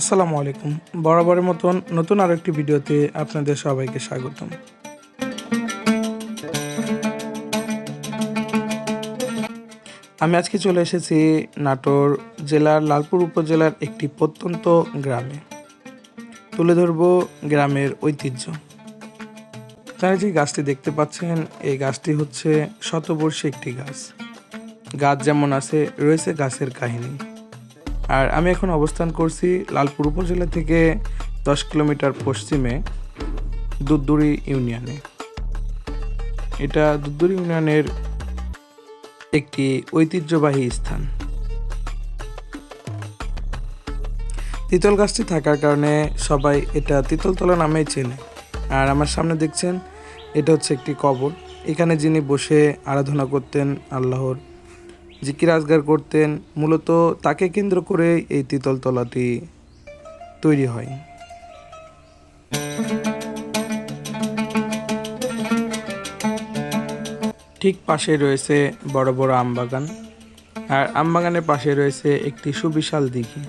আসসালামু আলাইকুম। বরাবরের মতন নতুন আরও একটি ভিডিওতে আপনাদের সবাইকে স্বাগতম। আমি আজকে চলে এসেছি নাটোর জেলার লালপুর উপজেলার একটি প্রত্যন্ত গ্রামে। তুলে ধরব গ্রামের ঐতিহ্য। আপনারা যে গাছটি দেখতে পাচ্ছেন, এই গাছটি হচ্ছে শতবর্ষী একটি গাছ। গাছ যেমন আছে, রয়েছে গাছের কাহিনী। আর আমি এখন অবস্থান করছি লালপুর উপজেলা থেকে দশ কিলোমিটার পশ্চিমে দুদ্দুরি ইউনিয়নে। এটা দুদ্দুরি ইউনিয়নের একটি ঐতিহ্যবাহী স্থান। তিতল গাছটি থাকার কারণে সবাই এটা তিতলতলা নামেই চেনে। আর আমার সামনে দেখছেন, এটা হচ্ছে একটি কবর। এখানে যিনি বসে আরাধনা করতেন আল্লাহর জিকির আজগার করতেন, মূলত তাকে কেন্দ্র করে এই তিতলতলাটি তৈরি হয়। ঠিক পাশে রয়েছে বড় বড় আমবাগান, আর আমবাগানের পাশে রয়েছে একটি সুবিশাল দিঘি।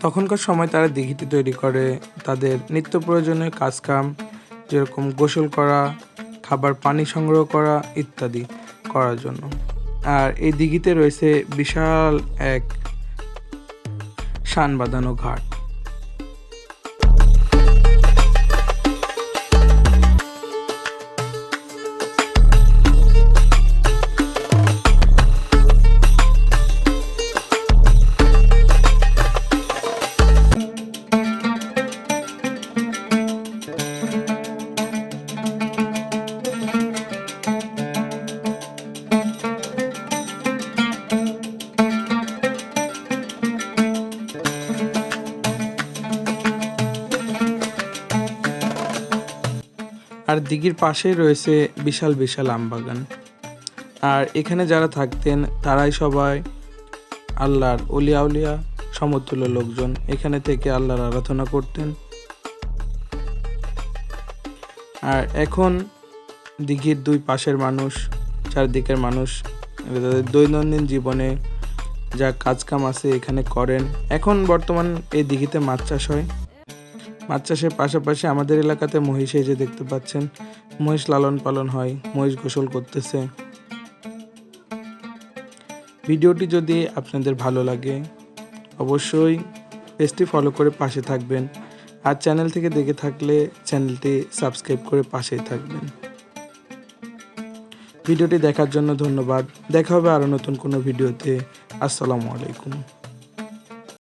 তখনকার সময় তারা দিঘিতে তৈরি করে, তাদের নিত্য প্রয়োজনীয় কাজকাম, যেরকম গোসল করা, খাবার পানি সংগ্রহ করা ইত্যাদি করার জন্য। আর এই দিঘিতে রয়েছে বিশাল এক শান বাঁধানো ঘাট। আর দিঘির পাশেই রয়েছে বিশাল বিশাল আমবাগান আর এখানে যারা থাকতেন, তারাই সবাই আল্লাহর উলিয়া উলিয়া, সমতুল্য লোকজন। এখানে থেকে আল্লাহর আরাধনা করতেন। আর এখন দিঘির দুই পাশের মানুষ, চারদিকের মানুষ, তাদের দৈনন্দিন জীবনে যা কাজকাম আছে এখানে করেন। এখন বর্তমান এই দিঘিতে মাছ চাষ হয়। মাছ চাষের পাশাপাশি আমাদের এলাকাতে মহিষ এই যে দেখতে পাচ্ছেন, মহিষ লালন পালন হয়, মহিষ গোসল করতেছে। ভিডিওটি যদি আপনাদের ভালো লাগে, অবশ্যই পেজটি ফলো করে পাশে থাকবেন। আর চ্যানেল থেকে দেখে থাকলে চ্যানেলটি সাবস্ক্রাইব করে পাশেই থাকবেন। ভিডিওটি দেখার জন্য ধন্যবাদ। দেখা হবে আরও নতুন কোনো ভিডিওতে। আসসালামু আলাইকুম।